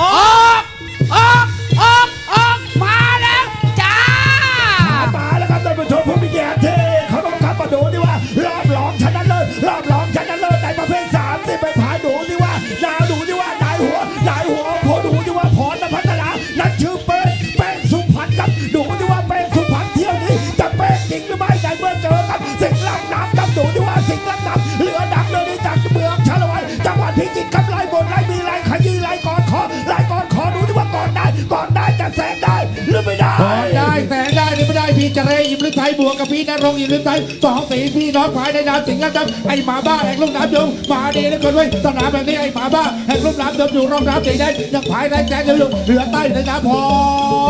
ออกออกออกออกมาแล้วจ้า มาแล้วครับท่านผู้ชมผู้มีเกียรติที่เขาต้องขับมาดูดิว่ารอบรองชนะเลิศรอบรองชนะเลิศในประเภทสามสิบไปผาดูดิว่านาดูดิว่านายหัวนายหัวพอดูดิว่าพรนพัฒนานั่นชื่อเป้งแป้งสุพรรณครับดูดิว่าแป้งสุพรรณเที่ยวนี้จะเป้งจริงหรือไม่ในเมื่อเจอกับสิ่งห์ลำน้ำครับ ดูดิว่าสิ่งห์ลำน้ำเหลือดังเลยจากเมืองชาละวันจังหวัดพิจิตรครับไลบนไลมีไลขยี้ไลกอดคอไลกอดคอดูดิว่าก่อนได้ ก่อนได้จะแสงได้หรือไม่ได้ก่อนได้แสงได้หรือไม่ได้พี่เจเรยิมฤทัยบวกกับพี่นรงค์ยิมฤทัยสองสีพี่น้องภายในนามสิงห์และดำไอ้หมาบ้าแห่งลุ่มน้ำยงมาดีเหลือเกินเว้ยสนามแบบนี้ไอ้หมาบ้าแห่งลุ่มน้ำยงอยู่รองน้ำสีแดงยังภายในแสงอยู่เหลือใต้ในน้ำพรนพัฒนา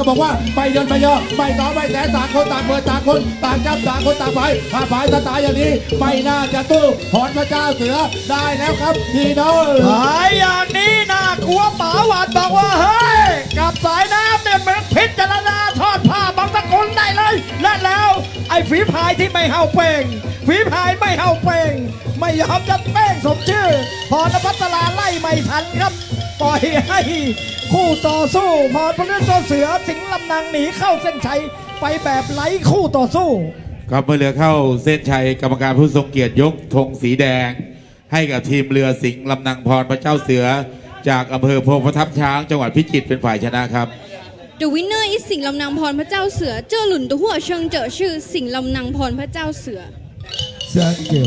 ก็บอกว่าไม่ยนไม่ย่อไม่ต่อไม่แต่ต่างคนต่างเปิดต่างคนต่างจับต่างคนต่างไปถ้าฝ่ายสไตล์อย่างนี้ไม่น่าจะตู้พรพระเจ้าเสือได้แล้วครับพี่น้องหายอย่างนี้น่ากลัวป๋าหวานบอกว่าเฮ้ยกับสายน้ำเนี่ยมันพิจารณาทอดผ้าบางตะกุลได้เลยและแล้ว ไอ้ฝีพายที่ไม่เห่าเป่งฝีพายไม่เห่าเป่ง ไม่ยอมจะเป้งสมชื่อ พรพัฒนาไล่ไม่ทันครับ ปล่อยให้คู่ต่อสู้พรพระเจ้าเสือสิงห์ลำนางหนีเข้าเส้นชัยไปแบบไร้คู่ต่อสู้ครับเมื่อเรือเข้าเส้นชัยกรรมการผู้ทรงเกียรติยกธงสีแดง ให้กับทีมเรือสิงห์ลำนังพรพระเจ้าเสือ จากอำเภอโพธิ์ประทับช้างจังหวัดพิจิตรเป็นฝ่ายชนะครับ The winner is สิงห์ลำนางพรพระเจ้าเสือเจ้าหลุนตัวหัวเชิงเจ๋อชื่อสิงห์ลำนางพรพระเจ้าเสือ Thank you